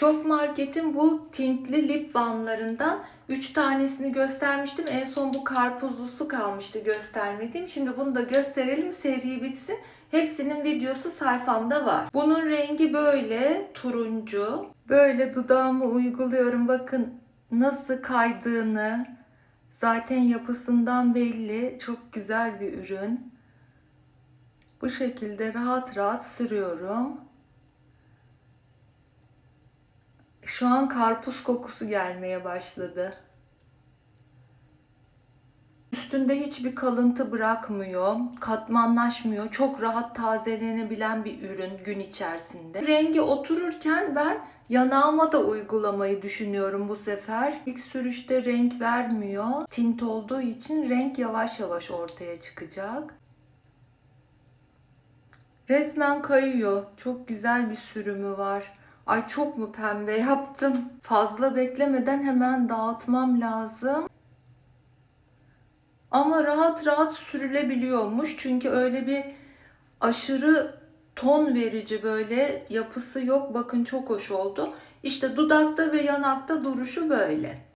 Şok Market'in bu tintli lip balmlarından 3 tanesini göstermiştim. En son bu karpuzlusu kalmıştı göstermediğim. Şimdi bunu da gösterelim seri bitsin. Hepsinin videosu sayfamda var. Bunun rengi böyle turuncu. Böyle dudağıma uyguluyorum. Bakın nasıl kaydığını. Zaten yapısından belli. Çok güzel bir ürün. Bu şekilde rahat rahat sürüyorum. Şu an karpuz kokusu gelmeye başladı. Üstünde hiçbir kalıntı bırakmıyor, katmanlaşmıyor. Çok rahat tazelenebilen bir ürün gün içerisinde. Rengi otururken ben yanağıma da uygulamayı düşünüyorum bu sefer. İlk sürüşte renk vermiyor. Tint olduğu için renk yavaş yavaş ortaya çıkacak. Resmen kayıyor. Çok güzel bir sürümü var. Ay çok mu pembe yaptım? Fazla beklemeden hemen dağıtmam lazım. Ama rahat rahat sürülebiliyormuş. Çünkü öyle bir aşırı ton verici böyle yapısı yok. Bakın çok hoş oldu. İşte dudakta ve yanakta duruşu böyle.